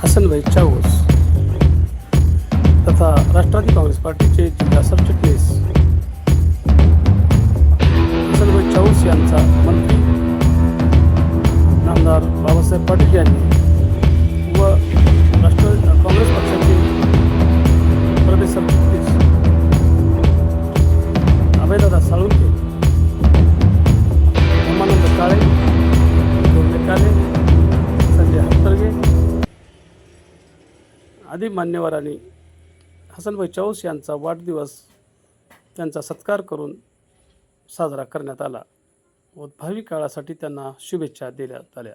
हसनभाई चाऊस तथा राष्ट्रवादी काँग्रेस पार्टीचे जिल्हा सरचिटणीस हसनभाई चाऊस यांचा मंत्री? नामदार बाबासाहेब पाटील यांनी व राष्ट्रवादी काँग्रेस पक्षाचे प्रदेश सरचिटणीस आदी मान्यवरांनी हसनभाई चौस यांचा वाढदिवस त्यांचा सत्कार करून साजरा करण्यात आला. व भावी काळासाठी त्यांना शुभेच्छा दिल्या आल्या.